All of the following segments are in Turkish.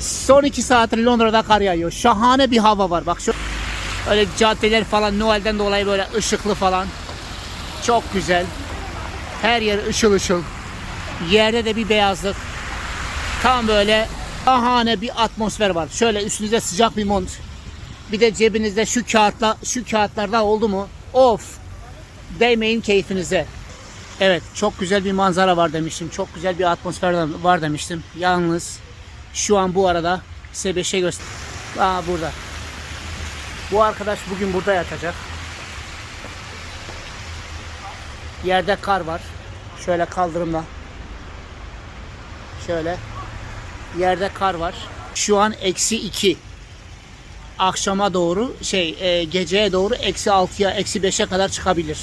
Son iki saattir Londra'da kar yağıyor. Şahane bir hava var. Bak şu öyle caddeler falan Noel'den dolayı böyle ışıklı falan. Çok güzel. Her yer ışıl ışıl. Yerde de bir beyazlık. Tam böyle şahane bir atmosfer var. Şöyle üstünüze sıcak bir mont. Bir de cebinizde şu kağıtla şu kağıtlarda oldu mu? Of. Değmeyin keyfinize. Evet, çok güzel bir manzara var demiştim. Çok güzel bir atmosfer var demiştim. Yalnız şu an bu arada size bir şey göster. Aa burada. Bu arkadaş bugün burada yatacak. Yerde kar var. Şöyle kaldırımla. Şöyle. Yerde kar var. Şu an eksi 2. Akşama doğru şey e, geceye doğru eksi 6'ya eksi 5'e kadar çıkabilir.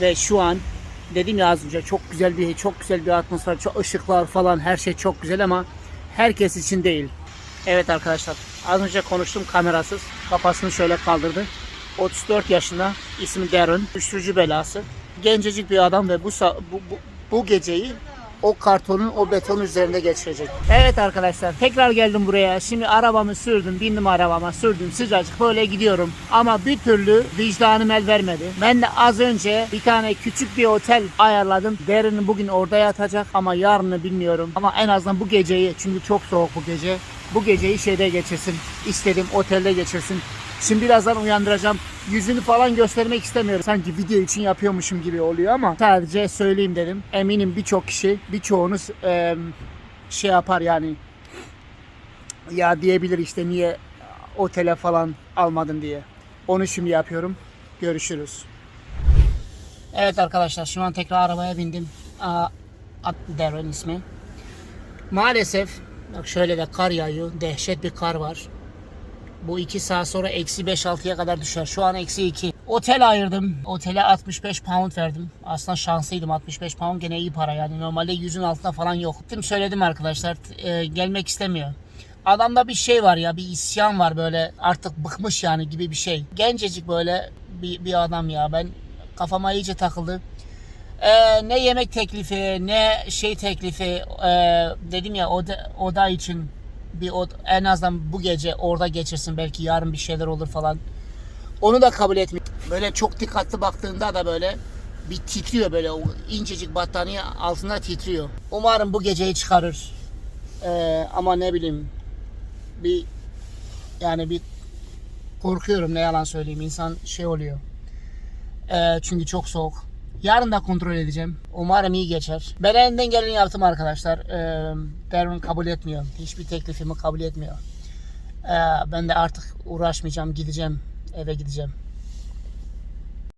Ve şu an dedim ya az önce çok güzel bir çok güzel bir atmosfer, çok ışıklar falan her şey çok güzel ama herkes için değil. Evet arkadaşlar az önce konuştum kamerasız. Kafasını şöyle kaldırdı. 34 yaşında ismi Darren. Uyuşturucu belası. Gencecik bir adam ve bu, bu, bu, bu geceyi o kartonun o beton üzerinde geçirecek. Evet arkadaşlar tekrar geldim buraya. Şimdi arabamı sürdüm. Bindim arabama sürdüm. Sıcacık böyle gidiyorum. Ama bir türlü vicdanım el vermedi. Ben de az önce bir tane küçük bir otel ayarladım. Derin bugün orada yatacak ama yarını bilmiyorum. Ama en azından bu geceyi çünkü çok soğuk bu gece. Bu geceyi şeyde geçirsin. İstedim otelde geçirsin. Şimdi birazdan uyandıracağım. Yüzünü falan göstermek istemiyorum. Sanki video için yapıyormuşum gibi oluyor ama sadece söyleyeyim dedim. Eminim birçok kişi, birçoğunuz eee, şey yapar yani ya diyebilir işte niye otele falan almadın diye. Onu şimdi yapıyorum. Görüşürüz. Evet arkadaşlar şu an tekrar arabaya bindim. Darren ismi. Maalesef bak şöyle de kar yağıyor. Dehşet bir kar var. Bu 2 saat sonra eksi 5-6'ya kadar düşer. Şu an eksi 2. Otel ayırdım. Otele 65 pound verdim. Aslında şanslıydım. 65 pound gene iyi para yani. Normalde 100'ün altında falan yok. Gittim söyledim arkadaşlar. e, gelmek istemiyor. Adamda bir şey var ya. Bir isyan var böyle. Artık bıkmış yani gibi bir şey. Gencecik böyle bir, bir adam ya. Ben kafama iyice takıldı. Ee, ne yemek teklifi, ne şey teklifi. ee, dedim ya oda, oda için bir od- en azından bu gece orada geçirsin belki yarın bir şeyler olur falan. Onu da kabul etmiyor. Böyle çok dikkatli baktığında da böyle bir titriyor böyle o incecik battaniye altında titriyor. Umarım bu geceyi çıkarır. Ee, ama ne bileyim bir yani bir korkuyorum ne yalan söyleyeyim insan şey oluyor. Ee, çünkü çok soğuk. Yarın da kontrol edeceğim. Umarım iyi geçer. Ben elinden geleni yaptım arkadaşlar. Ee, Darren kabul etmiyor. Hiçbir teklifimi kabul etmiyor. Ee, ben de artık uğraşmayacağım. Gideceğim. Eve gideceğim.